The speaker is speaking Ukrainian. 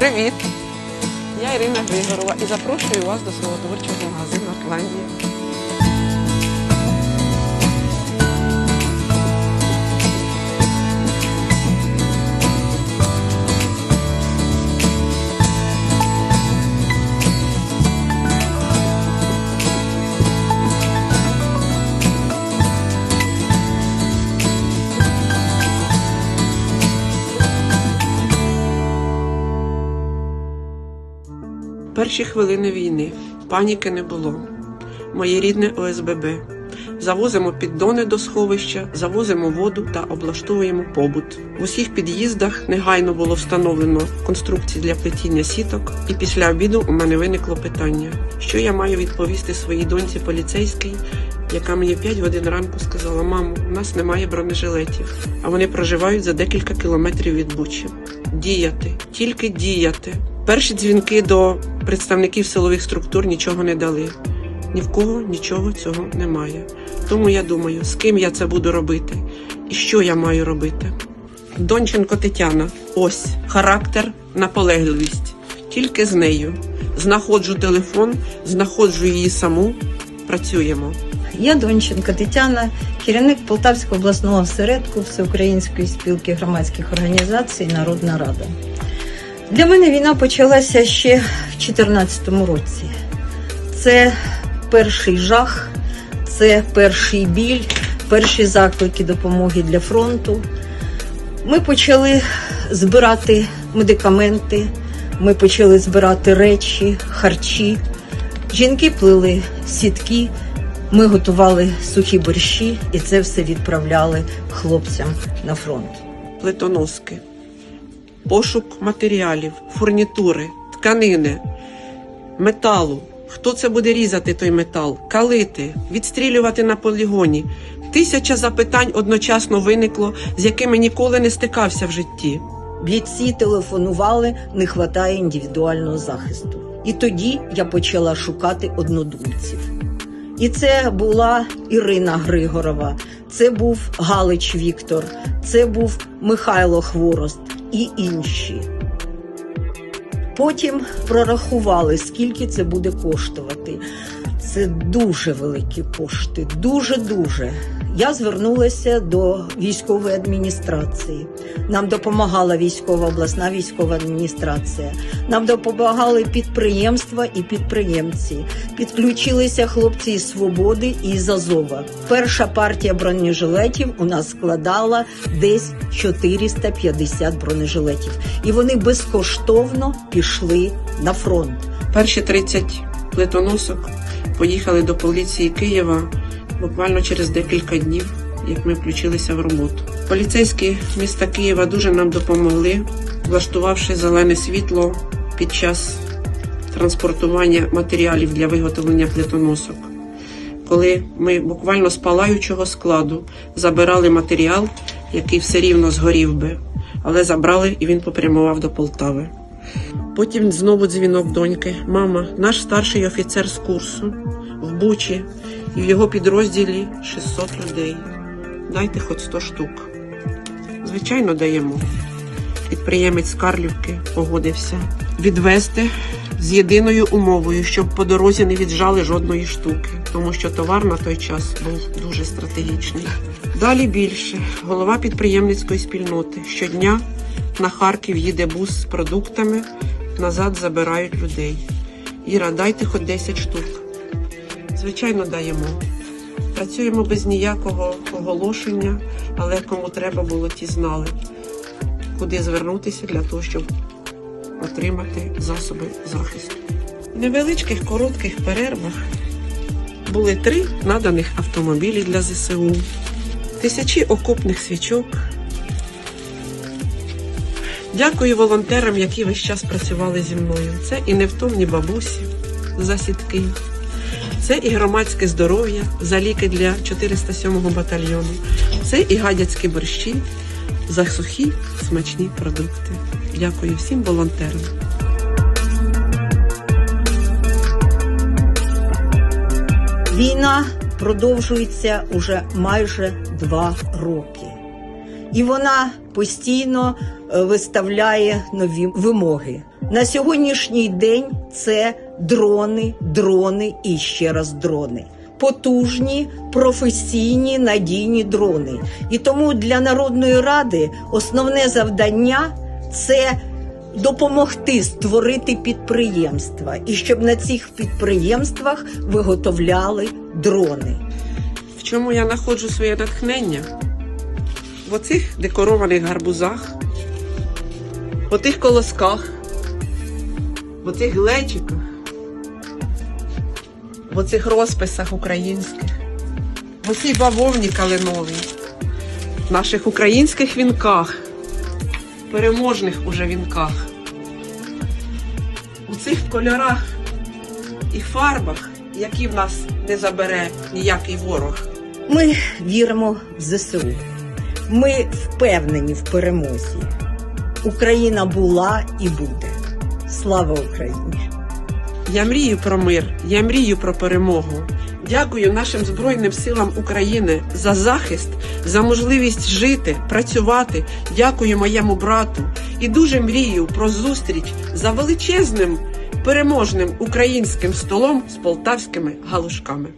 Привіт! Я Ірина Григорова і запрошую вас до свого творчого магазину Артландія. Перші хвилини війни. Паніки не було. Моє рідне ОСББ. Завозимо піддони до сховища, завозимо воду та облаштовуємо побут. В усіх під'їздах негайно було встановлено конструкції для плетіння сіток, і після обіду у мене виникло питання, що я маю відповісти своїй доньці поліцейській, яка мені 5 годин ранку сказала: мамо, у нас немає бронежилетів, а вони проживають за декілька кілометрів від Бучі. Діяти, тільки діяти. Перші дзвінки до представників силових структур нічого не дали. Ні в кого нічого цього немає. Тому я думаю, з ким я це буду робити і що я маю робити. Донченко Тетяна, ось характер, наполегливість. Тільки з нею. Знаходжу телефон, знаходжу її саму, працюємо. Я Донченко Тетяна, керівник Полтавського обласного осередку Всеукраїнської спілки громадських організацій Народна Рада. Для мене війна почалася ще в 2014 році. Це перший жах, це перший біль, перші заклики допомоги для фронту. Ми почали збирати медикаменти, ми почали збирати речі, харчі. Жінки плели сітки, ми готували сухі борщі і це все відправляли хлопцям на фронт. плитоноски, пошук матеріалів, фурнітури, тканини, металу. Хто це буде різати той метал, калити, відстрілювати на полігоні. Тисяча запитань одночасно виникло, з якими ніколи не стикався в житті. Бійці телефонували, не вистачає індивідуального захисту. І тоді я почала шукати однодумців. І це була Ірина Григорова, це був Галич Віктор, це був Михайло Хворост і інші. Потім прорахували, скільки це буде коштувати. Це дуже великі кошти, дуже-дуже. Я звернулася до військової адміністрації. Нам допомагала військова обласна військова адміністрація. Нам допомагали підприємства і підприємці. Підключилися хлопці із свободи і з Азова. Перша партія бронежилетів у нас складала десь 450 бронежилетів, і вони безкоштовно пішли на фронт. Перші 30 плитоносок поїхали до поліції Києва буквально через декілька днів, як ми включилися в роботу. Поліцейські міста Києва дуже нам допомогли, влаштувавши зелене світло під час транспортування матеріалів для виготовлення плитоносок. Коли ми буквально з палаючого складу забирали матеріал, який все рівно згорів би, але забрали і він попрямував до Полтави. Потім знову дзвінок доньки. Мама, наш старший офіцер з курсу в Бучі, і в його підрозділі 600 людей. Дайте хоч 100 штук. Звичайно, даємо. Підприємець Карлівки погодився відвести з єдиною умовою, щоб по дорозі не віджали жодної штуки, тому що товар на той час був дуже стратегічний. Далі більше голова підприємницької спільноти щодня на Харків їде бус з продуктами, назад забирають людей. Іра, дайте хоч 10 штук. Звичайно, даємо. Працюємо без ніякого оголошення, але кому треба було, ті знали, куди звернутися для того, щоб отримати засоби захисту. В невеличких коротких перервах були три наданих автомобілі для ЗСУ, тисячі окопних свічок. Дякую волонтерам, які весь час працювали зі мною. Це і невтомні бабусі за сітки, це і громадське здоров'я за ліки для 407-го батальйону, це і гадяцькі борщі за сухі смачні продукти. Дякую всім волонтерам. Війна продовжується уже майже два роки. і вона постійно е, виставляє нові вимоги. На сьогоднішній день це дрони, дрони і ще раз дрони. Потужні, професійні, надійні дрони. І тому для Народної ради основне завдання це допомогти створити підприємства, і щоб на цих підприємствах виготовляли дрони. В чому я знаходжу своє натхнення? В оцих декорованих гарбузах, в отих колосках, в оцих глечиках, в оцих розписах українських, в оцій бавовні калиновій, в наших українських вінках, переможних уже вінках, у цих кольорах і фарбах, які в нас не забере ніякий ворог. Ми віримо в ЗСУ. Ми впевнені в перемозі. Україна була і буде. Слава Україні! Я мрію про мир, я мрію про перемогу. Дякую нашим Збройним силам України за захист, за можливість жити, працювати. Дякую моєму брату і дуже мрію про зустріч за величезним переможним українським столом з полтавськими галушками.